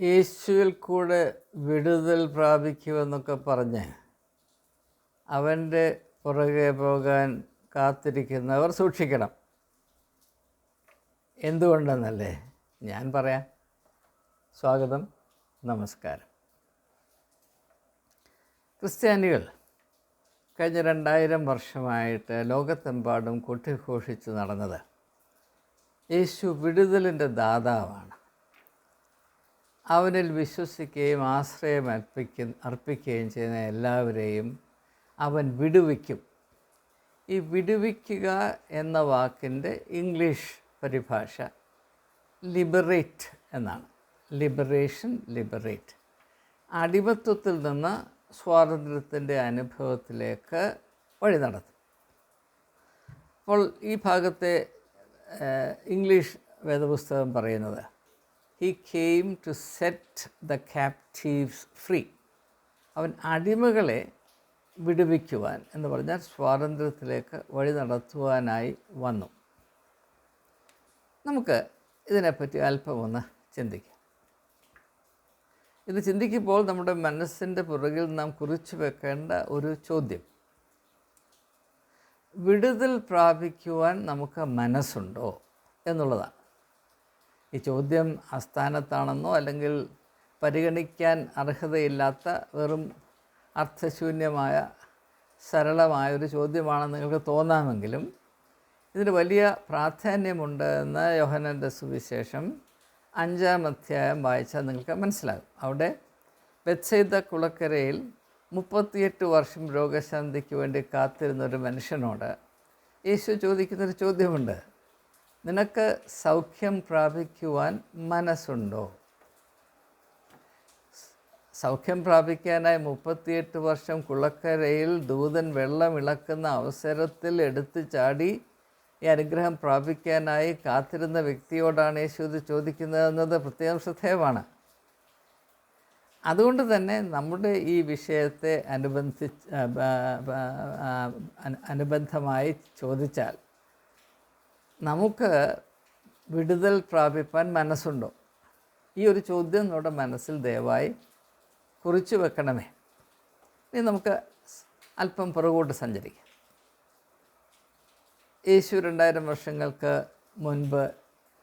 യേശുവിൽ കൂടെ വിടുതൽ പ്രാപിക്കുമെന്നൊക്കെ പറഞ്ഞ് അവന്റെ പുറകെ പോകാൻ കാത്തിരിക്കുന്നവർ സൂക്ഷിക്കണം. എന്തുകൊണ്ടെന്നല്ലേ? ഞാൻ പറയാം. സ്വാഗതം. നമസ്കാരം. ക്രിസ്ത്യാനികൾ കഴിഞ്ഞ രണ്ടായിരം വർഷമായിട്ട് ലോകത്തെമ്പാടും കൊട്ടിഘോഷിച്ച് നടന്നത് യേശു വിടുതലിന്റെ ദാതാവാണ്. അവനിൽ വിശ്വസിക്കുകയും ആശ്രയം അർപ്പിക്ക അർപ്പിക്കുകയും ചെയ്യുന്ന എല്ലാവരെയും അവൻ വിടുവിക്കും. ഈ വിടുവിക്കുക എന്ന വാക്കിന്റെ ഇംഗ്ലീഷ് പരിഭാഷ ലിബറേറ്റ് എന്നാണ്. Liberation liberate. അടിമത്വത്തിൽ നിന്ന് സ്വാതന്ത്ര്യത്തിന്റെ അനുഭവത്തിലേക്ക് വഴി നടത്തും. അപ്പോൾ ഈ ഭാഗത്തെ ഇംഗ്ലീഷ് വേദപുസ്തകം പറയുന്നത് he came to set the captives free അവൻ അടിമകളെ വിടുവിക്കുവാൻ എന്ന് പറഞ്ഞാൽ സ്വാതന്ത്ര്യത്തിലേക്ക് വഴി നടത്തുവാനായി വന്നു. നമുക്ക് ഇതിനെപ്പറ്റി അല്പമൊന്ന് ചിന്തിക്കാം. ഇത് ചിന്തിക്കുമ്പോൾ നമ്മുടെ മനസ്സിന്റെ പുറകിൽ നാം കുറിച്ചു വെക്കേണ്ട ഒരു ചോദ്യം. വിടുതൽ പ്രാപിക്കുവാൻ നമുക്ക് മനസ്സുണ്ടോ എന്നുള്ളതാണ്. ഈ ചോദ്യം അസ്ഥാനത്താണെന്നോ അല്ലെങ്കിൽ പരിഗണിക്കാൻ അർഹതയില്ലാത്ത വെറും അർത്ഥശൂന്യമായ സരളമായ ഒരു ചോദ്യമാണെന്ന് നിങ്ങൾക്ക് തോന്നാമെങ്കിലും ഇതിന് വലിയ പ്രാധാന്യമുണ്ട് എന്ന് യോഹനന്റെ സുവിശേഷം അഞ്ചാം അധ്യായം വായിച്ചാൽ നിങ്ങൾക്ക് മനസ്സിലാകും. അവിടെ ബെത്സൈദ കുളക്കരയിൽ മുപ്പത്തിയെട്ട് വർഷം രോഗശാന്തിക്ക് വേണ്ടി കാത്തിരുന്ന ഒരു മനുഷ്യനോട് യേശു ചോദിക്കുന്നൊരു ചോദ്യമുണ്ട്. നിനക്ക് സൗഖ്യം പ്രാപിക്കുവാൻ മനസ്സുണ്ടോ? സൗഖ്യം പ്രാപിക്കാനായി മുപ്പത്തിയെട്ട് വർഷം കുളക്കരയിൽ ദൂതൻ വെള്ളം ഇളക്കുന്ന അവസരത്തിൽ എടുത്തു ചാടി ഈ അനുഗ്രഹം പ്രാപിക്കാനായി കാത്തിരുന്ന വ്യക്തിയോടാണ് യേശു ഇത് ചോദിക്കുന്നതെന്നത് പ്രത്യേകം ശ്രദ്ധേയമാണ്. അതുകൊണ്ട് തന്നെ നമ്മുടെ ഈ വിഷയത്തെ അനുബന്ധിച്ച് ആ, ബ- ബ- ആ, അനു- അനുബന്ധമായി ചോദിച്ചാൽ നമുക്ക് വിടുതൽ പ്രാപിപ്പാൻ മനസ്സുണ്ടോ? ഈ ഒരു ചോദ്യം നമ്മുടെ മനസ്സിൽ ദയവായി കുറിച്ചു വെക്കണമേ. ഇനി നമുക്ക് അല്പം പുറകോട്ട് സഞ്ചരിക്കാം. യേശു രണ്ടായിരം വർഷങ്ങൾക്ക് മുൻപ്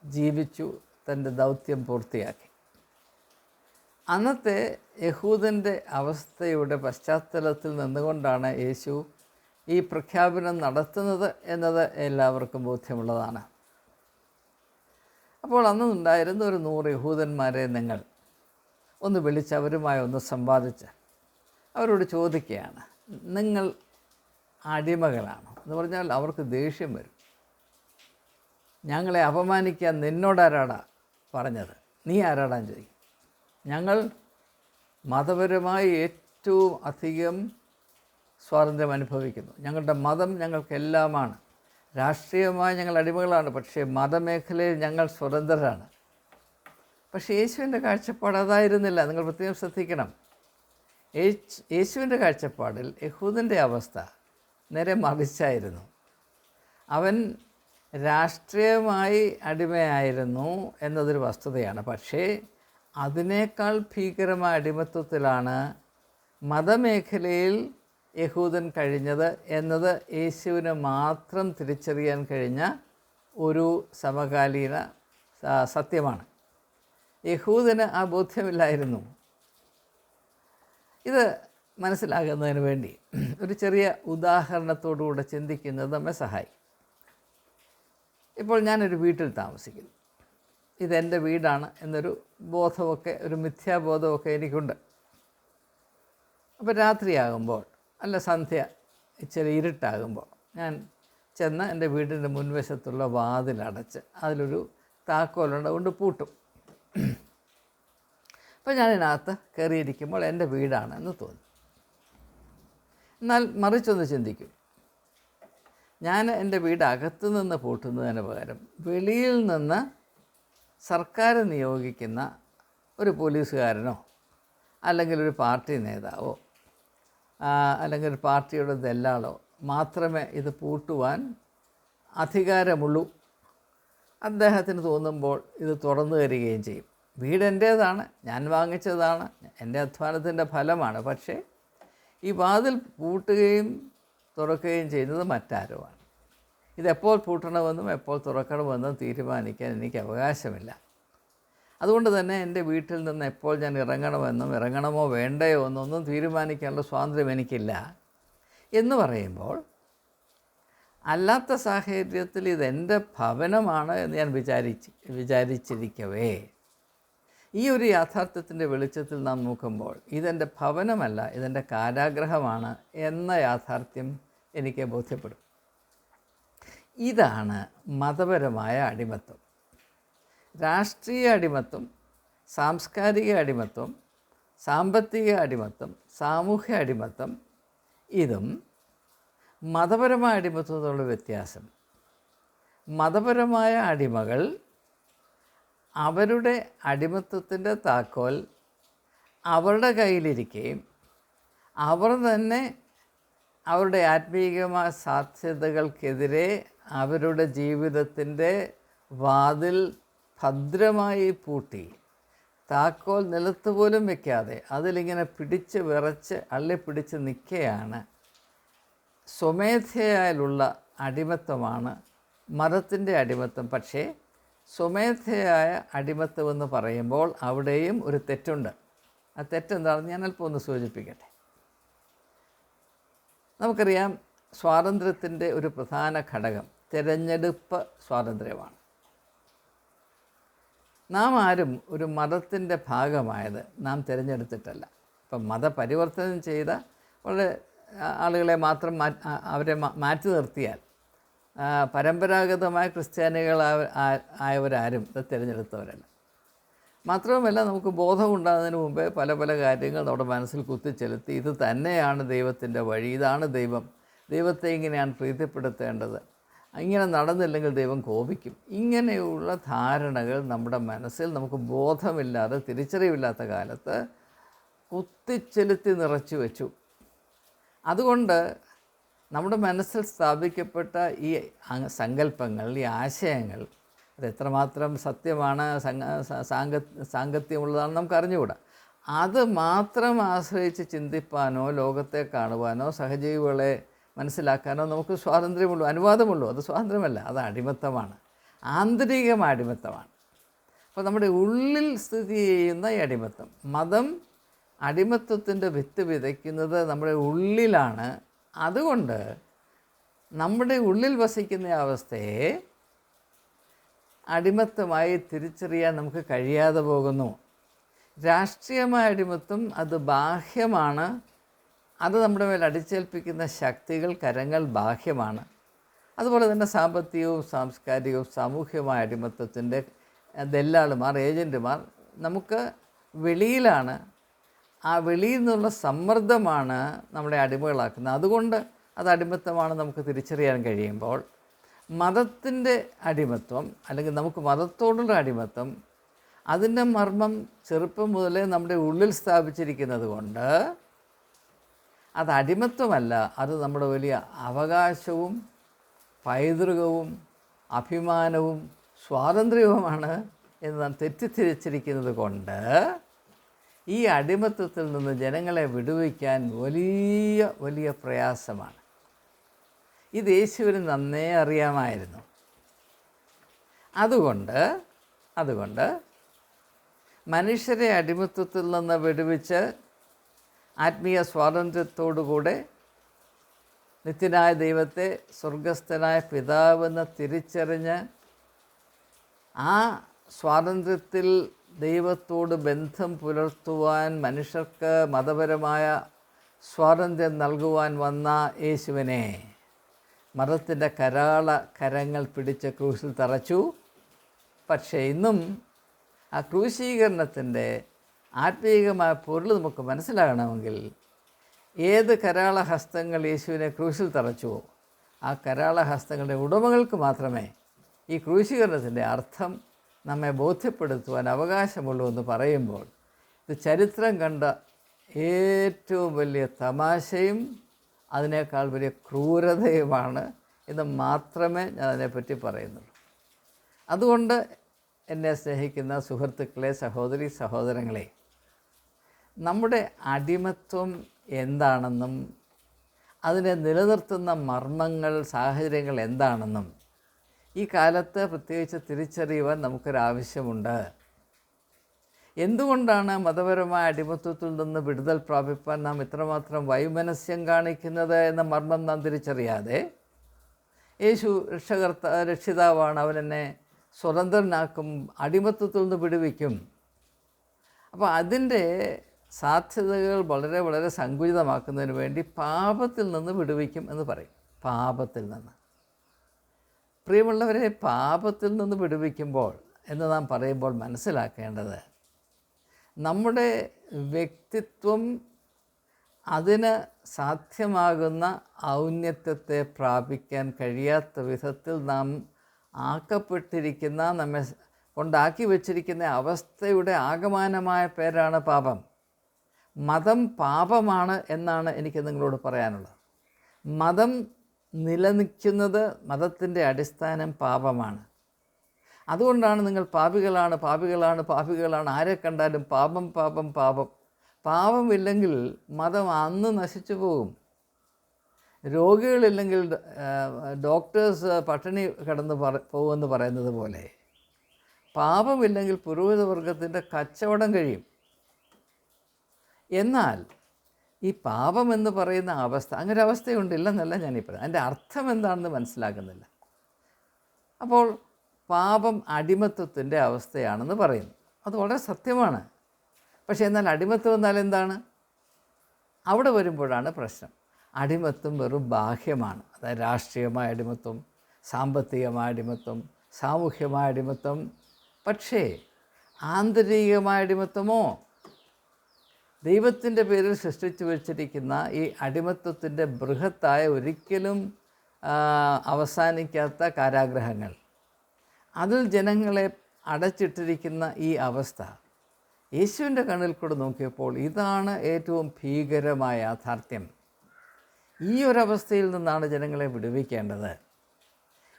ജീവിച്ചു തന്റെ ദൗത്യം പൂർത്തിയാക്കി. അന്നത്തെ യഹൂദന്റെ അവസ്ഥയുടെ പശ്ചാത്തലത്തിൽ നിന്നുകൊണ്ടാണ് യേശു ഈ പ്രഖ്യാപനം നടത്തുന്നത് എന്നത് എല്ലാവർക്കും ബോധ്യമുള്ളതാണ്. അപ്പോൾ അന്നുണ്ടായിരുന്ന ഒരു നൂറ് യഹൂദന്മാരെ നിങ്ങൾ ഒന്ന് വിളിച്ച് അവരുമായി ഒന്ന് സമ്പാദിച്ച് അവരോട് ചോദിക്കുകയാണ് നിങ്ങൾ അടിമകളാണോ? എന്ന് പറഞ്ഞാൽ അവർക്ക് ദേഷ്യം വരും. ഞങ്ങളെ അപമാനിക്കാൻ നിന്നോടാരാടാ പറഞ്ഞത്? നീ ആരാടാൻ ചോദിക്കും. ഞങ്ങൾ മതപരമായി ഏറ്റവും അധികം സ്വാതന്ത്ര്യം അനുഭവിക്കുന്നു. ഞങ്ങളുടെ മതം ഞങ്ങൾക്കെല്ലാമാണ്. രാഷ്ട്രീയമായി ഞങ്ങൾ അടിമകളാണ്. പക്ഷേ മതമേഖലയിൽ ഞങ്ങൾ സ്വതന്ത്രരാണ്. പക്ഷേ യേശുവിന്റെ കാഴ്ചപ്പാട് അതായിരുന്നില്ല. നിങ്ങൾ പ്രത്യേകം ശ്രദ്ധിക്കണം. യേശ് യേശുവിന്റെ കാഴ്ചപ്പാടിൽ യഹൂദന്റെ അവസ്ഥ നേരെ മറിച്ചായിരുന്നു. അവൻ രാഷ്ട്രീയമായി അടിമയായിരുന്നു എന്നതൊരു വസ്തുതയാണ്. പക്ഷേ അതിനേക്കാൾ ഭീകരമായ അടിമത്വത്തിലാണ് മതമേഖലയിൽ യഹൂദൻ കഴിഞ്ഞത് എന്നത് യേശുവിന് മാത്രം തിരിച്ചറിയാൻ കഴിഞ്ഞ ഒരു സമകാലീന സത്യമാണ്. യഹൂദന് ആ ബോധ്യമില്ലായിരുന്നു. ഇത് മനസ്സിലാകുന്നതിന് വേണ്ടി ഒരു ചെറിയ ഉദാഹരണത്തോടുകൂടെ ചിന്തിക്കുന്നത് നമ്മെ സഹായിക്കും. ഇപ്പോൾ ഞാനൊരു വീട്ടിൽ താമസിക്കുന്നു. ഇതെന്റെ വീടാണ് എന്നൊരു ബോധമൊക്കെ ഒരു മിഥ്യാബോധമൊക്കെ എനിക്കുണ്ട്. അപ്പോൾ രാത്രിയാകുമ്പോൾ അല്ല സന്ധ്യ ഇച്ചിരി ഇരുട്ടാകുമ്പോൾ ഞാൻ ചെന്ന് എന്റെ വീടിന്റെ മുൻവശത്തുള്ള വാതിലടച്ച് അതിലൊരു താക്കോലുണ്ട് കൊണ്ട് പൂട്ടും. അപ്പോൾ ഞാനതിനകത്ത് കയറിയിരിക്കുമ്പോൾ എന്റെ വീടാണെന്ന് തോന്നി. എന്നാൽ മറിച്ചൊന്ന് ചിന്തിക്കും. ഞാൻ എന്റെ വീട് അകത്തു നിന്ന് പൂട്ടുന്നതിന് പകരം വെളിയിൽ നിന്ന് സർക്കാർ നിയോഗിക്കുന്ന ഒരു പോലീസുകാരനോ അല്ലെങ്കിൽ ഒരു പാർട്ടി നേതാവോ അല്ലെങ്കിൽ പാർട്ടിയുടെ ദല്ലാളോ മാത്രമേ ഇത് പൂട്ടുവാൻ അധികാരമുള്ളൂ. അദ്ദേഹത്തിന് തോന്നുമ്പോൾ ഇത് തുറന്നു തരികയും ചെയ്യും. വീട് എന്റേതാണ് ഞാൻ വാങ്ങിച്ചതാണ് എന്റെ അധ്വാനത്തിന്റെ ഫലമാണ്. പക്ഷേ ഈ വാതിൽ പൂട്ടുകയും തുറക്കുകയും ചെയ്യുന്നത് മറ്റാരുമാണ്. ഇതെപ്പോൾ പൂട്ടണമെന്നും എപ്പോൾ തുറക്കണമെന്നും തീരുമാനിക്കാൻ എനിക്ക് അവകാശമില്ല. അതുകൊണ്ട് തന്നെ എന്റെ വീട്ടിൽ നിന്ന് എപ്പോൾ ഞാൻ ഇറങ്ങണമെന്നും ഇറങ്ങണമോ വേണ്ടയോ എന്നൊന്നും തീരുമാനിക്കാനുള്ള സ്വാതന്ത്ര്യം എനിക്കില്ല. എന്ന് പറയുമ്പോൾ അല്ലാത്ത സാഹചര്യത്തിൽ ഇതെന്റെ ഭവനമാണ് എന്ന് ഞാൻ വിചാരിച്ച് വിചാരിച്ചിരിക്കവേ. ഈ ഒരു യാഥാർത്ഥ്യത്തിന്റെ വെളിച്ചത്തിൽ നാം നോക്കുമ്പോൾ ഇതെന്റെ ഭവനമല്ല ഇതെന്റെ കാരാഗ്രഹമാണ് എന്ന യാഥാർത്ഥ്യം എനിക്ക് ബോധ്യപ്പെടും. ഇതാണ് മതപരമായ അടിമത്വം രാഷ്ട്രീയ അടിമത്വം സാംസ്കാരിക അടിമത്വം സാമ്പത്തിക അടിമത്വം സാമൂഹ്യ അടിമത്വം ഇതും മതപരമായ അടിമത്വത്തോടുള്ള വ്യത്യാസം. മതപരമായ അടിമകൾ അവരുടെ അടിമത്വത്തിന്റെ താക്കോൽ അവരുടെ കയ്യിലിരിക്കുകയും അവർ തന്നെ അവരുടെ ആത്മീയമായ സാധ്യതകൾക്കെതിരെ അവരുടെ ജീവിതത്തിന്റെ വാതിൽ ഭദ്രമായി പൂട്ടി. താക്കോൽ നിലത്ത് പോലും വെക്കാതെ അതിലിങ്ങനെ പിടിച്ച് വിറച്ച് അള്ളിപ്പിടിച്ച് നിൽക്കുകയാണ് സ്വമേധയാലുള്ള അടിമത്വമാണ് മതത്തിന്റെ അടിമത്വം. പക്ഷേ സ്വമേധയായ അടിമത്വം എന്ന് പറയുമ്പോൾ അവിടെയും ഒരു തെറ്റുണ്ട്. ആ തെറ്റെന്താണെന്ന് ഞാൻ അല്പം ഒന്ന് സൂചിപ്പിക്കട്ടെ. നമുക്കറിയാം സ്വാതന്ത്ര്യത്തിന്റെ ഒരു പ്രധാന ഘടകം തിരഞ്ഞെടുപ്പ് സ്വാതന്ത്ര്യമാണ്. നാം ആരും ഒരു മതത്തിന്റെ ഭാഗമായത് നാം തിരഞ്ഞെടുത്തിട്ടല്ല. ഇപ്പം മതപരിവർത്തനം ചെയ്ത വളരെ ആളുകളെ മാത്രം അവരെ മാറ്റി നിർത്തിയാൽ പരമ്പരാഗതമായ ക്രിസ്ത്യാനികൾ ആയവരാരും ഇത് തിരഞ്ഞെടുത്തവരല്ല. മാത്രവുമല്ല നമുക്ക് ബോധമുണ്ടാകുന്നതിന് മുമ്പേ പല പല കാര്യങ്ങൾ നമ്മുടെ മനസ്സിൽ കുത്തിച്ചെലുത്തി ഇത് തന്നെയാണ് ദൈവത്തിന്റെ വഴി ഇതാണ് ദൈവം. ദൈവത്തെ ഇങ്ങനെയാണ് പ്രീതിപ്പെടുത്തേണ്ടത്. ഇങ്ങനെ നടന്നില്ലെങ്കിൽ ദൈവം കോപിക്കും. ഇങ്ങനെയുള്ള ധാരണകൾ നമ്മുടെ മനസ്സിൽ നമുക്ക് ബോധമില്ലാതെ തിരിച്ചറിവില്ലാത്ത കാലത്ത് കുത്തിച്ചെലുത്തി നിറച്ചു വെച്ചു. അതുകൊണ്ട് നമ്മുടെ മനസ്സിൽ സ്ഥാപിക്കപ്പെട്ട ഈ സങ്കല്പങ്ങൾ ഈ ആശയങ്ങൾ അത് എത്രമാത്രം സത്യമാണ് സാങ്ക സാങ്കത്യമുള്ളതാണെന്ന് നമുക്ക് അറിഞ്ഞുകൂടാ. അത് മാത്രം ആശ്രയിച്ച് ചിന്തിപ്പാനോ ലോകത്തെ കാണുവാനോ സഹജീവികളെ മനസ്സിലാക്കാനോ നമുക്ക് സ്വാതന്ത്ര്യമുള്ളൂ അനുവാദമുള്ളൂ. അത് സ്വാതന്ത്ര്യമല്ല അത് അടിമത്തമാണ്. ആന്തരികം അടിമത്തമാണ്. അപ്പോൾ നമ്മുടെ ഉള്ളിൽ സ്ഥിതി ചെയ്യുന്ന ഈ അടിമത്തം മതം അടിമത്വത്തിന്റെ വിത്ത് വിതയ്ക്കുന്നത് നമ്മുടെ ഉള്ളിലാണ്. അതുകൊണ്ട് നമ്മുടെ ഉള്ളിൽ വസിക്കുന്ന അവസ്ഥയെ അടിമത്തമായി തിരിച്ചറിയാൻ നമുക്ക് കഴിയാതെ പോകുന്നു. രാഷ്ട്രീയമായ അടിമത്തം അത് ബാഹ്യമാണ്. അത് നമ്മുടെ മേൽ അടിച്ചേൽപ്പിക്കുന്ന ശക്തികൾ കരങ്ങൾ ബാഹ്യമാണ്. അതുപോലെ തന്നെ സാമ്പത്തികവും സാംസ്കാരികവും സാമൂഹ്യമായ അടിമത്തത്തിന്റെ ദല്ലാളുമാർ ഏജന്റുമാർ നമുക്ക് വെളിയിലാണ്. ആ വെളിയിൽ നിന്നുള്ള സമ്മർദ്ദമാണ് നമ്മളെ അടിമകളാക്കുന്നത്. അതുകൊണ്ട് അത് അടിമത്തമാണ് നമുക്ക് തിരിച്ചറിയാൻ കഴിയുമ്പോൾ മതത്തിന്റെ അടിമത്വം അല്ലെങ്കിൽ നമുക്ക് മതത്തോടുള്ള അടിമത്വം അതിന്റെ മർമ്മം ചെറുപ്പം മുതലേ നമ്മുടെ ഉള്ളിൽ സ്ഥാപിച്ചിരിക്കുന്നത് കൊണ്ട് അത് അടിമത്വമല്ല. അത് നമ്മുടെ വലിയ അവകാശവും പൈതൃകവും അഭിമാനവും സ്വാതന്ത്ര്യവുമാണ് എന്ന് നാം തെറ്റിദ്ധരിച്ചിരിക്കുന്നത് കൊണ്ട് ഈ അടിമത്വത്തിൽ നിന്ന് ജനങ്ങളെ വിടുവിക്കാൻ വലിയ വലിയ പ്രയാസമാണ്. ഇത് യേശുവിന് നന്നേ അറിയാമായിരുന്നു. അതുകൊണ്ട് അതുകൊണ്ട് മനുഷ്യരെ അടിമത്വത്തിൽ നിന്ന് വിടുവിച്ച് ആത്മീയ സ്വാതന്ത്ര്യത്തോടുകൂടെ നിത്യനായ ദൈവത്തെ സ്വർഗസ്ഥനായ പിതാവെന്ന് തിരിച്ചറിഞ്ഞ് ആ സ്വാതന്ത്ര്യത്തിൽ ദൈവത്തോട് ബന്ധം പുലർത്തുവാൻ മനുഷ്യർക്ക് മതപരമായ സ്വാതന്ത്ര്യം നൽകുവാൻ വന്ന യേശുവിനെ മതത്തിന്റെ കരാള കരങ്ങൾ പിടിച്ച ക്രൂശിൽ തറച്ചു. പക്ഷേ ഇന്നും ആ ക്രൂശീകരണത്തിന്റെ ആത്മീയമായ പൊരുൾ നമുക്ക് മനസ്സിലാകണമെങ്കിൽ ഏത് കരാള ഹസ്തങ്ങൾ യേശുവിനെ ക്രൂശിൽ തറച്ചുവോ ആ കരാള ഹസ്തങ്ങളുടെ ഉടമകൾക്ക് മാത്രമേ ഈ ക്രൂശീകരണത്തിന്റെ അർത്ഥം നമ്മെ ബോധ്യപ്പെടുത്തുവാൻ അവകാശമുള്ളൂ എന്ന് പറയുമ്പോൾ ഇത് ചരിത്രം കണ്ട ഏറ്റവും വലിയ തമാശയും അതിനേക്കാൾ വലിയ ക്രൂരതയുമാണ് എന്ന് മാത്രമേ ഞാൻ അതിനെപ്പറ്റി പറയുന്നുള്ളൂ. അതുകൊണ്ട് എന്നെ സ്നേഹിക്കുന്ന സുഹൃത്തുക്കളെ സഹോദരി സഹോദരങ്ങളെ നമ്മുടെ അടിമത്വം എന്താണെന്നും അതിനെ നിലനിർത്തുന്ന മർമ്മങ്ങൾ സാഹചര്യങ്ങൾ എന്താണെന്നും ഈ കാലത്ത് പ്രത്യേകിച്ച് തിരിച്ചറിയുവാൻ നമുക്കൊരാവശ്യമുണ്ട്. എന്തുകൊണ്ടാണ് മതപരമായ അടിമത്വത്തിൽ നിന്ന് വിടുതൽ പ്രാപിപ്പാൻ നാം ഇത്രമാത്രം വൈമനസ്യം കാണിക്കുന്നത് എന്ന മർമ്മം നാം തിരിച്ചറിയാതെ? യേശു രക്ഷകർത്ത രക്ഷിതാവാണ് അവനെന്നെ സ്വതന്ത്രനാക്കും അടിമത്വത്തിൽ നിന്ന് വിടുവിക്കും. അപ്പോൾ അതിന്റെ സാധ്യതകൾ വളരെ വളരെ സങ്കുചിതമാക്കുന്നതിന് വേണ്ടി പാപത്തിൽ നിന്ന് വിടുവിക്കും എന്ന് പറയും. പാപത്തിൽ നിന്ന്. പ്രിയമുള്ളവരെ പാപത്തിൽ നിന്ന് വിടുവിക്കുമ്പോൾ എന്ന് നാം പറയുമ്പോൾ മനസ്സിലാക്കേണ്ടത് നമ്മുടെ വ്യക്തിത്വം അതിന് സാധ്യമാകുന്ന ഔന്നത്യത്തെ പ്രാപിക്കാൻ കഴിയാത്ത വിധത്തിൽ നാം ആക്കപ്പെട്ടിരിക്കുന്ന നമ്മെ കൊണ്ടാക്കി വച്ചിരിക്കുന്ന അവസ്ഥയുടെ ആകമാനമായ പേരാണ് പാപം. മതം പാപമാണ് എന്നാണ് എനിക്ക് നിങ്ങളോട് പറയാനുള്ളത്. മതം നിലനിൽക്കുന്നത് മതത്തിന്റെ അടിസ്ഥാനം പാപമാണ്. അതുകൊണ്ടാണ് നിങ്ങൾ പാപികളാണ് പാപികളാണ് പാപികളാണ് ആരെ കണ്ടാലും പാപം പാപം പാപം. പാപമില്ലെങ്കിൽ മതം അന്ന് നശിച്ചു പോകും. രോഗികളില്ലെങ്കിൽ ഡോക്ടേഴ്സ് പട്ടിണി കിടന്ന് പറ പോകുമെന്ന് പറയുന്നത് പോലെ. പാപമില്ലെങ്കിൽ പുരോഹിതവർഗത്തിന്റെ കച്ചവടം കഴിയും. എന്നാൽ ഈ പാപം എന്ന് പറയുന്ന അവസ്ഥ അങ്ങനെ അവസ്ഥയുണ്ട് ഇല്ലെന്നല്ല ഞാനീ പറയുന്നത് അതിന്റെ അർത്ഥം എന്താണെന്ന് മനസ്സിലാക്കുന്നില്ല അപ്പോൾ പാപം അടിമത്വത്തിന്റെ അവസ്ഥയാണെന്ന് പറയുന്നു. അത് വളരെ സത്യമാണ്. പക്ഷേ എന്നാൽ അടിമത്വം എന്നാൽ എന്താണ്? അവിടെ വരുമ്പോഴാണ് പ്രശ്നം. അടിമത്വം വെറും ബാഹ്യമാണ്. അതായത് രാഷ്ട്രീയമായ അടിമത്വം സാമ്പത്തികമായ അടിമത്വം സാമൂഹ്യമായ അടിമത്വം പക്ഷേ ആന്തരികമായ അടിമത്വമോ ദൈവത്തിന്റെ പേരിൽ സൃഷ്ടിച്ചു വച്ചിരിക്കുന്ന ഈ അടിമത്വത്തിന്റെ ബൃഹത്തായ ഒരിക്കലും അവസാനിക്കാത്ത കാരാഗ്രഹങ്ങൾ. അതിൽ ജനങ്ങളെ അടച്ചിട്ടിരിക്കുന്ന ഈ അവസ്ഥ. യേശുവിന്റെ കണ്ണിൽ കൂടെ നോക്കിയപ്പോൾ ഇതാണ് ഏറ്റവും ഭീകരമായ യാഥാർത്ഥ്യം. ഈ ഒരവസ്ഥയിൽ നിന്നാണ് ജനങ്ങളെ വിടുവിക്കേണ്ടത്.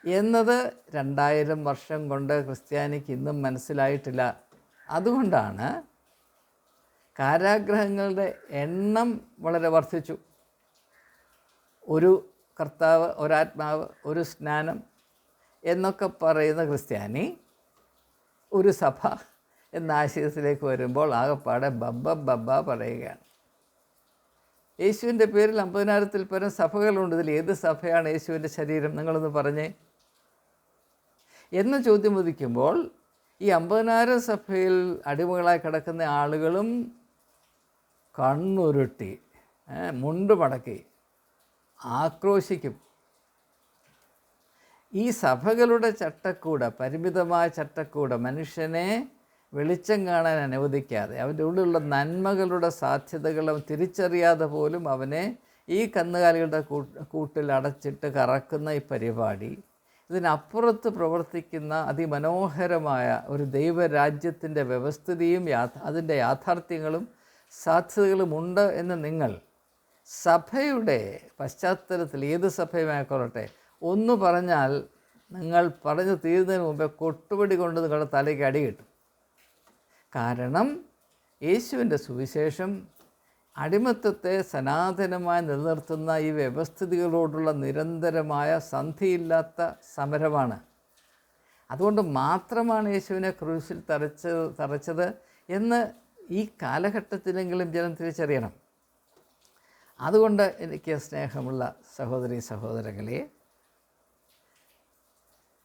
എന്നത് രണ്ടായിരം വർഷം കൊണ്ട് ക്രിസ്ത്യാനിക്ക് ഇന്നും മനസ്സിലായിട്ടില്ല. അതുകൊണ്ടാണ് കാരാഗ്രഹങ്ങളുടെ എണ്ണം വളരെ വർദ്ധിച്ചു. ഒരു കർത്താവ് ഒരാത്മാവ് ഒരു സ്നാനം എന്നൊക്കെ പറയുന്ന ക്രിസ്ത്യാനി ഒരു സഭ എന്ന ആശയത്തിലേക്ക് വരുമ്പോൾ ആകെപ്പാടെ ബബ്ബ ബബ്ബ പറയുകയാണ്. യേശുവിന്റെ പേരിൽ അമ്പതിനായിരത്തിൽ പരം സഭകളുണ്ട്. ഇതിൽ ഏത് സഭയാണ് യേശുവിന്റെ ശരീരം? നിങ്ങളൊന്ന് പറഞ്ഞേ. എന്ന ചോദ്യം ഉദിക്കുമ്പോൾ ഈ അമ്പതിനായിരം സഭയിൽ അടിമകളായി കിടക്കുന്ന ആളുകളും കണ്ണുരുട്ടി മുണ്ട് മടക്കി ആക്രോശിക്കും. ഈ സഭകളുടെ ചട്ടക്കൂട പരിമിതമായ ചട്ടക്കൂട മനുഷ്യനെ വെളിച്ചം കാണാൻ അനുവദിക്കാതെ അവന്റെ ഉള്ളിലുള്ള നന്മകളുടെ സാധ്യതകളും തിരിച്ചറിയാതെ പോലും അവനെ ഈ കന്നുകാലികളുടെ കൂട്ടിൽ അടച്ചിട്ട് കറക്കുന്ന ഈ പരിപാടി ഇതിനപ്പുറത്ത് പ്രവർത്തിക്കുന്ന അതിമനോഹരമായ ഒരു ദൈവരാജ്യത്തിന്റെ വ്യവസ്ഥിതിയും യാഥാ അതിന്റെ യാഥാർത്ഥ്യങ്ങളും സാധ്യതകളുമുണ്ട് എന്ന് നിങ്ങൾ സഭയുടെ പശ്ചാത്തലത്തിൽ ഏത് സഭയുമായിക്കൊള്ളട്ടെ ഒന്ന് പറഞ്ഞാൽ നിങ്ങൾ പറഞ്ഞു തീരുന്നതിന് മുമ്പേ കൊട്ടുപടി കൊണ്ട് നിങ്ങളുടെ തലയ്ക്ക് അടി കിട്ടും. കാരണം യേശുവിന്റെ സുവിശേഷം അടിമത്തത്തെ സനാതനമായി നിലനിർത്തുന്ന ഈ വ്യവസ്ഥിതികളോടുള്ള നിരന്തരമായ സന്ധിയില്ലാത്ത സമരമാണ്. അതുകൊണ്ട് മാത്രമാണ് യേശുവിനെ ക്രൂശിൽ തറച്ച് തറച്ചത് എന്ന് ഈ കാലഘട്ടത്തിലെങ്കിലും ജനം തിരിച്ചറിയണം. അതുകൊണ്ട് എനിക്ക് സ്നേഹമുള്ള സഹോദരി സഹോദരങ്ങളെ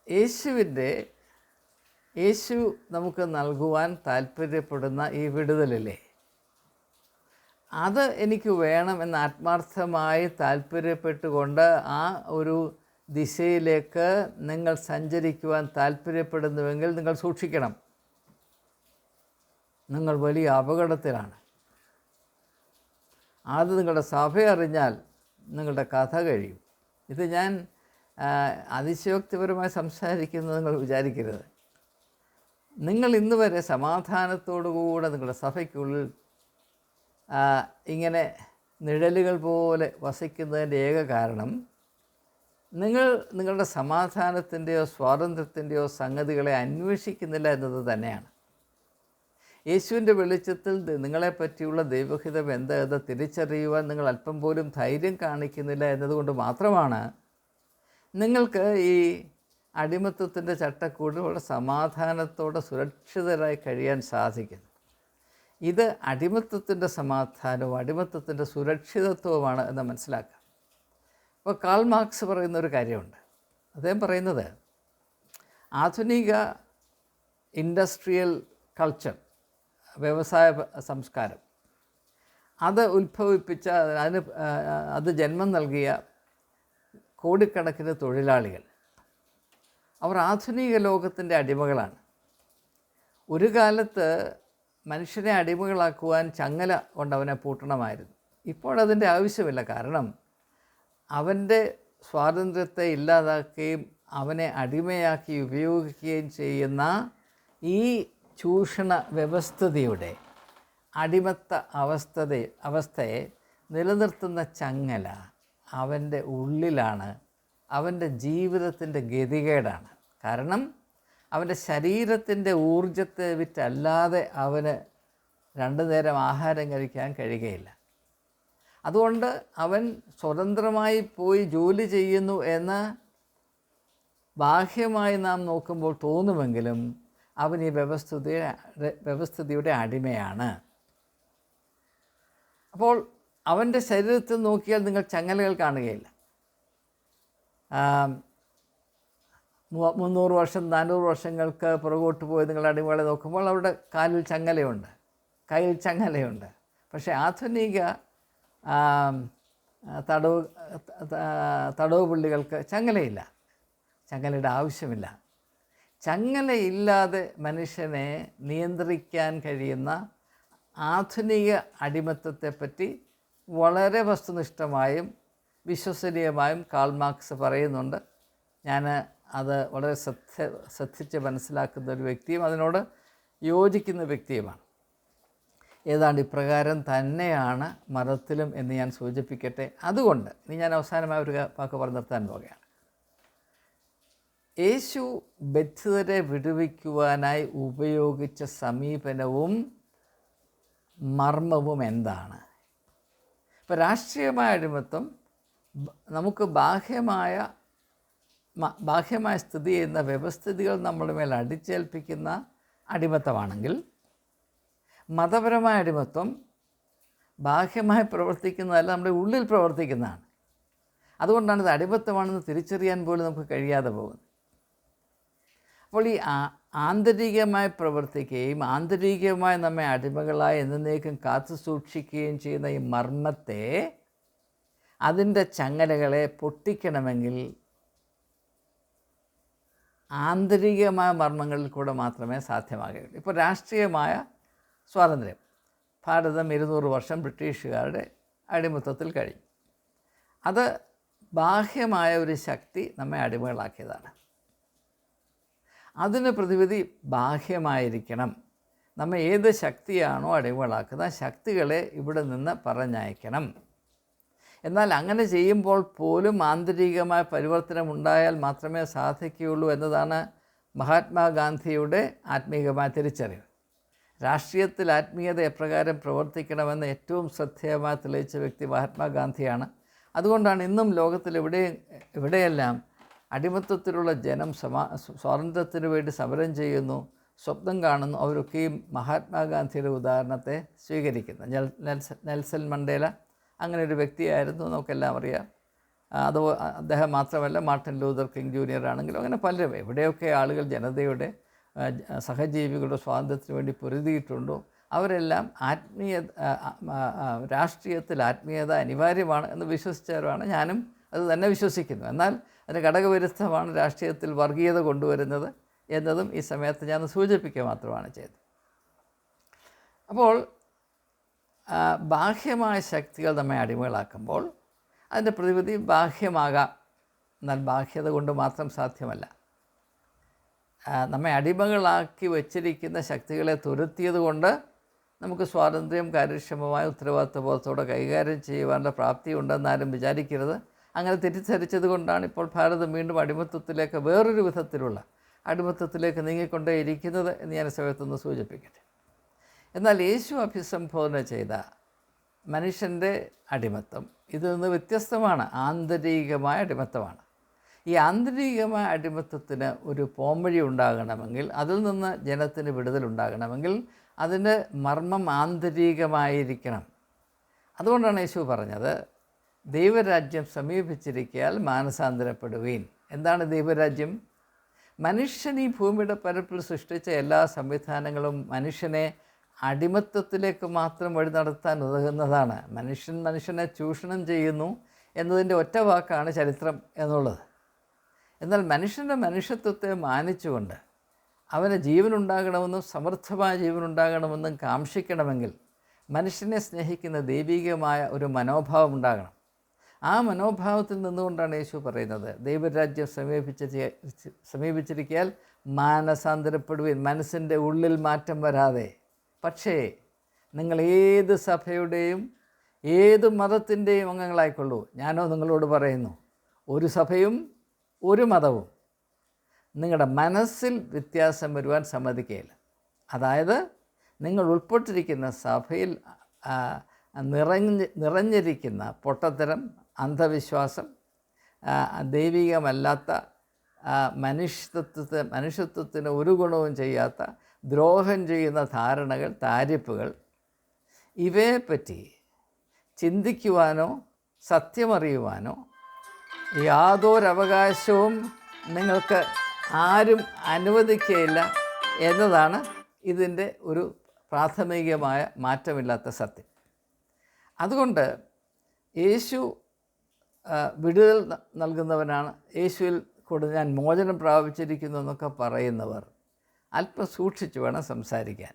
യേശുവിന്റെ യേശു നമുക്ക് നൽകുവാൻ താല്പര്യപ്പെടുന്ന ഈ വിടുതലില്ലേ അത് എനിക്ക് വേണം എന്ന് ആത്മാർത്ഥമായി താല്പര്യപ്പെട്ടുകൊണ്ട് ആ ഒരു ദിശയിലേക്ക് നിങ്ങൾ സഞ്ചരിക്കുവാൻ താല്പര്യപ്പെടുന്നുവെങ്കിൽ നിങ്ങൾ സൂക്ഷിക്കണം. നിങ്ങൾ വലിയ അപകടത്തിലാണ്. അത് നിങ്ങളുടെ സഭ അറിഞ്ഞാൽ നിങ്ങളുടെ കഥ കഴിയും. ഇത് ഞാൻ അതിശയോക്തിപരമായി സംസാരിക്കുന്നത് നിങ്ങൾ വിചാരിക്കരുത്. നിങ്ങൾ ഇന്ന് വരെ സമാധാനത്തോടുകൂടെ നിങ്ങളുടെ സഭയ്ക്കുള്ളിൽ ഇങ്ങനെ നിഴലുകൾ പോലെ വസിക്കുന്നതിന്റെ ഏക കാരണം നിങ്ങൾ നിങ്ങളുടെ സമാധാനത്തിന്റെയോ സ്വാതന്ത്ര്യത്തിന്റെയോ സംഗതികളെ അന്വേഷിക്കുന്നില്ല എന്നത് തന്നെയാണ്. യേശുവിന്റെ വെളിച്ചത്തിൽ നിങ്ങളെ നിങ്ങളെപ്പറ്റിയുള്ള ദൈവഹിതം എന്താണെന്ന് തിരിച്ചറിയുവാൻ നിങ്ങൾ അല്പം പോലും ധൈര്യം കാണിക്കുന്നില്ല എന്നതുകൊണ്ട് മാത്രമാണ് നിങ്ങൾക്ക് ഈ അടിമത്വത്തിന്റെ ചട്ടക്കൂട് സമാധാനത്തോടെ സുരക്ഷിതരായി കഴിയാൻ സാധിക്കുന്നു ഇത് അടിമത്വത്തിന്റെ സമാധാനവും അടിമത്വത്തിന്റെ സുരക്ഷിതത്വവുമാണ് എന്ന് മനസ്സിലാക്കാം. ഇപ്പോൾ കാൾ മാർക്സ് പറയുന്ന ഒരു കാര്യമുണ്ട്. അദ്ദേഹം പറയുന്നത് ആധുനിക ഇൻഡസ്ട്രിയൽ കൾച്ചർ വ്യവസായ സംസ്കാരം. അത് ഉത്ഭവിപ്പിച്ച അതിന് അത് ജന്മം നൽകിയ കോടിക്കണക്കിന് തൊഴിലാളികൾ. അവർ ആധുനിക ലോകത്തിന്റെ അടിമകളാണ്. ഒരു കാലത്ത് മനുഷ്യനെ അടിമകളാക്കുവാൻ ചങ്ങല കൊണ്ട് അവനെ പൂട്ടണമായിരുന്നു ഇപ്പോഴതിന്റെ ആവശ്യമില്ല. കാരണം അവന്റെ സ്വാതന്ത്ര്യത്തെ ഇല്ലാതാക്കുകയും അവനെ അടിമയാക്കി ഉപയോഗിക്കുകയും ചെയ്യുന്ന ഈ ചൂഷണ വ്യവസ്ഥതയുടെ അടിമത്ത അവസ്ഥത അവസ്ഥയെ നിലനിർത്തുന്ന ചങ്ങല അവന്റെ ഉള്ളിലാണ് അവന്റെ ജീവിതത്തിന്റെ ഗതികേടാണ്. കാരണം അവന്റെ ശരീരത്തിന്റെ ഊർജത്തെ വിറ്റല്ലാതെ അവന് രണ്ടു നേരം ആഹാരം കഴിക്കാൻ കഴിയുകയില്ല. അതുകൊണ്ട് അവൻ സ്വതന്ത്രമായി പോയി ജോലി ചെയ്യുന്നു എന്ന് ബാഹ്യമായി നാം നോക്കുമ്പോൾ തോന്നുമെങ്കിലും അവൻ ഈ വ്യവസ്ഥിതിയുടെ വ്യവസ്ഥിതിയുടെ അടിമയാണ്. അപ്പോൾ അവന്റെ ശരീരത്തിൽ നോക്കിയാൽ നിങ്ങൾ ചങ്ങലകൾ കാണുകയില്ല. മുന്നൂറ് വർഷം നാനൂറ് വർഷങ്ങൾക്ക് പുറകോട്ട് പോയി നിങ്ങൾ അടിമകളെ നോക്കുമ്പോൾ അവരുടെ കാലിൽ ചങ്ങലയുണ്ട്. കയ്യിൽ ചങ്ങലയുണ്ട്. പക്ഷേ ആധുനിക തടവ് തടവ് പുള്ളികൾക്ക് ചങ്ങലയില്ല. ചങ്ങലയുടെ ആവശ്യമില്ല. ചങ്ങലയില്ലാതെ മനുഷ്യനെ നിയന്ത്രിക്കാൻ കഴിയുന്ന ആധുനിക അടിമത്തത്തെപ്പറ്റി വളരെ വസ്തുനിഷ്ഠമായും വിശ്വസനീയമായും കാൾ മാർക്സ് പറയുന്നുണ്ട്. ഞാൻ അത് വളരെ ശ്രദ്ധ ശ്രദ്ധിച്ച് മനസ്സിലാക്കുന്ന ഒരു വ്യക്തിയും അതിനോട് യോജിക്കുന്ന വ്യക്തിയുമാണ്. ഏതാണ്ട് ഇപ്രകാരം തന്നെയാണ് മതത്തിലും എന്ന് ഞാൻ സൂചിപ്പിക്കട്ടെ. അതുകൊണ്ട് ഇനി ഞാൻ അവസാനമായ ഒരു വാക്ക് പറഞ്ഞു നിർത്താൻ പോകുകയാണ് യേശു ബദ്ധിതരെ വിടുവിക്കുവാനായി ഉപയോഗിച്ച സമീപനവും മർമ്മവും എന്താണ്? ഇപ്പോൾ രാഷ്ട്രീയമായ അടിമത്വം നമുക്ക് ബാഹ്യമായ ബാഹ്യമായ സ്ഥിതി ചെയ്യുന്ന വ്യവസ്ഥിതികൾ നമ്മുടെ മേൽ അടിച്ചേൽപ്പിക്കുന്ന അടിമത്തമാണെങ്കിൽ മതപരമായ അടിമത്വം ബാഹ്യമായി പ്രവർത്തിക്കുന്നതല്ല നമ്മുടെ ഉള്ളിൽ പ്രവർത്തിക്കുന്നതാണ്. അതുകൊണ്ടാണ് ഇത് അടിമത്തമാണെന്ന് തിരിച്ചറിയാൻ പോലും നമുക്ക് കഴിയാതെ പോകുന്നത്. അപ്പോൾ ഈ ആന്തരികമായി പ്രവർത്തിക്കുകയും ആന്തരികമായി നമ്മെ അടിമകളായി എന്നേക്കും കാത്തു സൂക്ഷിക്കുകയും ചെയ്യുന്ന ഈ മർമ്മത്തെ അതിന്റെ ചങ്ങലകളെ പൊട്ടിക്കണമെങ്കിൽ ആന്തരികമായ മർമ്മങ്ങളിൽ കൂടെ മാത്രമേ സാധ്യമാകുകയുള്ളൂ. ഇപ്പോൾ രാഷ്ട്രീയമായ സ്വാതന്ത്ര്യം. ഭാരതം ഇരുന്നൂറ് വർഷം ബ്രിട്ടീഷുകാരുടെ അടിമത്തത്തിൽ കഴിഞ്ഞു. അത് ബാഹ്യമായ ഒരു ശക്തി നമ്മെ അടിമകളാക്കിയതാണ്. അതിന് പ്രതിവിധി ബാഹ്യമായിരിക്കണം. നമ്മെ ഏത് ശക്തിയാണോ അടിമകളാക്കുന്നത് ആ ശക്തികളെ ഇവിടെ നിന്ന് പറഞ്ഞയക്കണം. എന്നാൽ അങ്ങനെ ചെയ്യുമ്പോൾ പോലും ആന്തരികമായ പരിവർത്തനം ഉണ്ടായാൽ മാത്രമേ സാധിക്കുകയുള്ളൂ എന്നതാണ് മഹാത്മാഗാന്ധിയുടെ ആത്മീയമായ തിരിച്ചറിവ്. രാഷ്ട്രീയത്തിൽ ആത്മീയത എപ്രകാരം പ്രവർത്തിക്കണമെന്ന് ഏറ്റവും ശ്രദ്ധേയമായി തെളിയിച്ച വ്യക്തി മഹാത്മാഗാന്ധിയാണ്. അതുകൊണ്ടാണ് ഇന്നും ലോകത്തിൽ എവിടെ എവിടെയെല്ലാം അടിമത്തത്തിലുള്ള ജനം സമാ സ്വാതന്ത്ര്യത്തിന് വേണ്ടി സമരം ചെയ്യുന്നു സ്വപ്നം കാണുന്നു അവരൊക്കെയും മഹാത്മാഗാന്ധിയുടെ ഉദാഹരണത്തെ സ്വീകരിക്കുന്നു. നെൽസൺ മണ്ടേല അങ്ങനെ ഒരു വ്യക്തിയായിരുന്നു നമുക്കെല്ലാം അറിയാം. അത് അദ്ദേഹം മാത്രമല്ല മാർട്ടിൻ ലൂതർ കിങ് ജൂനിയർ ആണെങ്കിലും അങ്ങനെ പലരും എവിടെയൊക്കെ ആളുകൾ ജനതയുടെ സഹജീവികളുടെ സ്വാതന്ത്ര്യത്തിന് വേണ്ടി പൊരുതിയിട്ടുണ്ടോ അവരെല്ലാം ആത്മീയ രാഷ്ട്രീയത്തിൽ ആത്മീയത അനിവാര്യമാണ് എന്ന് വിശ്വസിച്ചവരാണ്. ഞാനും അത് തന്നെ വിശ്വസിക്കുന്നു. എന്നാൽ അതിന് ഘടകവിരുദ്ധമാണ് രാഷ്ട്രീയത്തിൽ വർഗീയത കൊണ്ടുവരുന്നത് എന്നതും ഈ സമയത്ത് ഞാൻ സൂചിപ്പിക്കുക മാത്രമാണ് ചെയ്തത്. അപ്പോൾ ബാഹ്യമായ ശക്തികൾ നമ്മെ അടിമകളാക്കുമ്പോൾ അതിന്റെ പ്രതിവിധി ബാഹ്യമാകാം. എന്നാൽ ബാഹ്യത കൊണ്ട് മാത്രം സാധ്യമല്ല. നമ്മെ അടിമകളാക്കി വച്ചിരിക്കുന്ന ശക്തികളെ തുരുത്തിയത് കൊണ്ട് നമുക്ക് സ്വാതന്ത്ര്യം കാര്യക്ഷമമായ ഉത്തരവാദിത്വബോധത്തോടെ കൈകാര്യം ചെയ്യുവാനുള്ള പ്രാപ്തി ഉണ്ടെന്നാരും വിചാരിക്കരുത്. അങ്ങനെ തിരിച്ചരിച്ചത് കൊണ്ടാണ് ഇപ്പോൾ ഭാരതം വീണ്ടും അടിമത്വത്തിലേക്ക് വേറൊരു വിധത്തിലുള്ള അടിമത്തത്തിലേക്ക് നീങ്ങിക്കൊണ്ടേയിരിക്കുന്നത് എന്ന് ഞാൻ സമയത്തൊന്ന് സൂചിപ്പിക്കട്ടെ. എന്നാൽ യേശു അഭിസംബോധന ചെയ്ത മനുഷ്യന്റെ അടിമത്തം ഇതിൽ നിന്ന് വ്യത്യസ്തമാണ് ആന്തരികമായ അടിമത്തമാണ്. ഈ ആന്തരികമായ അടിമത്തത്തിന് ഒരു പോംവഴി ഉണ്ടാകണമെങ്കിൽ അതിൽ നിന്ന് ജനത്തിന് വിടുതലുണ്ടാകണമെങ്കിൽ അതിന്റെ മർമ്മം ആന്തരികമായിരിക്കണം. അതുകൊണ്ടാണ് യേശു പറഞ്ഞത് ദൈവരാജ്യം സമീപിച്ചിരിക്കാൽ മാനസാന്തരപ്പെടുവീൻ. എന്താണ് ദൈവരാജ്യം? മനുഷ്യൻ ഈ ഭൂമിയുടെ പരപ്പിൽ സൃഷ്ടിച്ച എല്ലാ സംവിധാനങ്ങളും മനുഷ്യനെ അടിമത്തത്തിലേക്ക് മാത്രം വഴി നടത്താൻ ഉതകുന്നതാണ്. മനുഷ്യൻ മനുഷ്യനെ ചൂഷണം ചെയ്യുന്നു എന്നതിന്റെ ഒറ്റ വാക്കാണ് ചരിത്രം എന്നുള്ളത്. എന്നാൽ മനുഷ്യന്റെ മനുഷ്യത്വത്തെ മാനിച്ചുകൊണ്ട് അവന് ജീവനുണ്ടാകണമെന്നും സമൃദ്ധമായ ജീവനുണ്ടാകണമെന്നും കാക്ഷിക്കണമെങ്കിൽ മനുഷ്യനെ സ്നേഹിക്കുന്ന ദൈവികമായ ഒരു മനോഭാവം ഉണ്ടാകണം. ആ മനോഭാവത്തിൽ നിന്നുകൊണ്ടാണ് യേശു പറയുന്നത്. ദൈവരാജ്യം സമീപിച്ച സമീപിച്ചിരിക്കാൻ മാനസാന്തരപ്പെടുവിൻ മനസ്സിന്റെ ഉള്ളിൽ മാറ്റം വരാതെ. പക്ഷേ നിങ്ങൾ ഏത് സഭയുടെയും ഏത് മതത്തിന്റെയും അംഗങ്ങളായിക്കൊള്ളൂ. ഞാനോ നിങ്ങളോട് പറയുന്നു ഒരു സഭയും ഒരു മതവും. നിങ്ങളുടെ മനസ്സിൽ വ്യത്യാസം വരുവാൻ സമ്മതിക്കുകയില്ല. അതായത് നിങ്ങൾ ഉൾപ്പെട്ടിരിക്കുന്ന സഭയിൽ നിറഞ്ഞ് നിറഞ്ഞിരിക്കുന്ന പൊട്ടത്തരം അന്ധവിശ്വാസം ദൈവികമല്ലാത്ത മനുഷ്യത്വത്തെ മനുഷ്യത്വത്തിന് ഒരു ഗുണവും ചെയ്യാത്ത ദ്രോഹം ചെയ്യുന്ന ധാരണകൾ താരിപ്പുകൾ ഇവയെപ്പറ്റി ചിന്തിക്കുവാനോ സത്യമറിയുവാനോ യാതൊരവകാശവും നിങ്ങൾക്ക് ആരും അനുവദിക്കുകയില്ല എന്നതാണ് ഇതിന്റെ ഒരു പ്രാഥമികമായ മാറ്റമില്ലാത്ത സത്യം. അതുകൊണ്ട് യേശു വിടുതൽ നൽകുന്നവനാണ്. യേശുവിൽ കൂടെ ഞാൻ മോചനം പ്രാപിച്ചിരിക്കുന്നു എന്നൊക്കെ പറയുന്നവർ അല്പം സൂക്ഷിച്ച് വേണം സംസാരിക്കാൻ.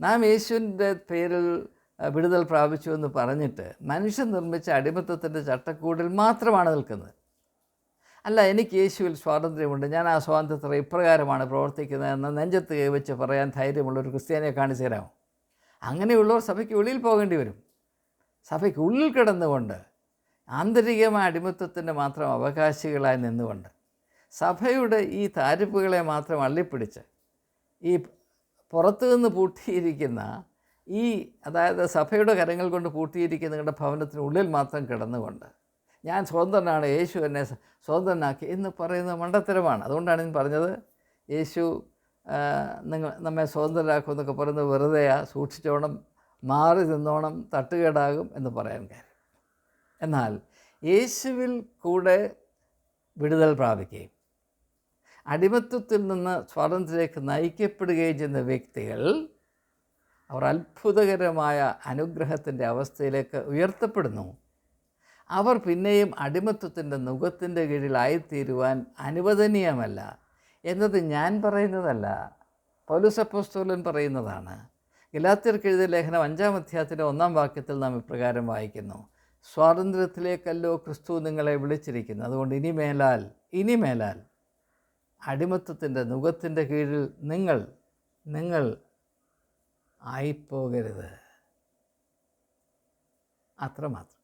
നാം യേശുവിന്റെ പേരിൽ വിടുതൽ പ്രാപിച്ചു എന്ന് പറഞ്ഞിട്ട് മനുഷ്യൻ നിർമ്മിച്ച അടിമത്തത്തിന്റെ ചട്ടക്കൂടിൽ മാത്രമാണ് നിൽക്കുന്നത്. അല്ല എനിക്ക് യേശുവിൽ സ്വാതന്ത്ര്യമുണ്ട്. ഞാൻ ആ സ്വാതന്ത്ര്യത്തിൽ ഇപ്രകാരമാണ് പ്രവർത്തിക്കുന്നതെന്ന് നെഞ്ചത്ത് കൈവച്ച് പറയാൻ ധൈര്യമുള്ള ഒരു ക്രിസ്ത്യാനിയെ കാണിച്ചു തരാമോ? അങ്ങനെയുള്ളവർ സഭയ്ക്ക് ഉള്ളിൽ പോകേണ്ടി വരും. സഭയ്ക്ക് ഉള്ളിൽ കിടന്നുകൊണ്ട് ആന്തരികമായ അടിമത്വത്തിന്റെ മാത്രം അവകാശികളായി നിന്നുകൊണ്ട് സഭയുടെ ഈ താരിപ്പുകളെ മാത്രം അള്ളിപ്പിടിച്ച് ഈ പുറത്തുനിന്ന് പൂട്ടിയിരിക്കുന്ന ഈ അതായത് സഭയുടെ കരങ്ങൾ കൊണ്ട് പൂട്ടിയിരിക്കുന്ന നിങ്ങളുടെ ഭവനത്തിനുള്ളിൽ മാത്രം കിടന്നുകൊണ്ട് ഞാൻ സ്വതന്ത്രനാണ് യേശു എന്നെ സ്വതന്ത്രനാക്കി എന്ന് പറയുന്നത് മണ്ടത്തരമാണ്. അതുകൊണ്ടാണ് ഞാൻ പറഞ്ഞത് യേശു നിങ്ങൾ നമ്മെ സ്വതന്ത്രരാക്കും എന്നൊക്കെ പറയുന്നത് വെറുതെയാ സൂക്ഷിച്ചോണം മാറി നിന്നോണം തട്ടുകേടാകും എന്ന് പറയാൻ കാര്യം. എന്നാൽ യേശുവിൽ കൂടെ വിടുതൽ പ്രാപിക്കുകയും അടിമത്വത്തിൽ നിന്ന് സ്വാതന്ത്ര്യത്തിലേക്ക് നയിക്കപ്പെടുകയും ചെയ്യുന്ന വ്യക്തികൾ അവർ അത്ഭുതകരമായ അനുഗ്രഹത്തിന്റെ അവസ്ഥയിലേക്ക് ഉയർത്തപ്പെടുന്നു. അവർ പിന്നെയും അടിമത്വത്തിന്റെ നുഖത്തിന്റെ കീഴിലായിത്തീരുവാൻ അനുവദനീയമല്ല എന്നത് ഞാൻ പറയുന്നതല്ല. പൗലുസപ്പോസ്തോലൻ പറയുന്നതാണ്. ഗലാത്യർക്ക് ലേഖനം അഞ്ചാം അധ്യായത്തിന്റെ ഒന്നാം വാക്യത്തിൽ നാം ഇപ്രകാരം വായിക്കുന്നു. സ്വാതന്ത്ര്യത്തിലേക്കല്ലോ ക്രിസ്തു നിങ്ങളെ വിളിച്ചിരിക്കുന്നത് അതുകൊണ്ട് ഇനി മേലാൽ ഇനി മേലാൽ അടിമത്തത്തിന്റെ നുഖത്തിന്റെ കീഴിൽ നിങ്ങൾ നിങ്ങൾ ആയിപ്പോകരുത്. അത്രമാത്രം.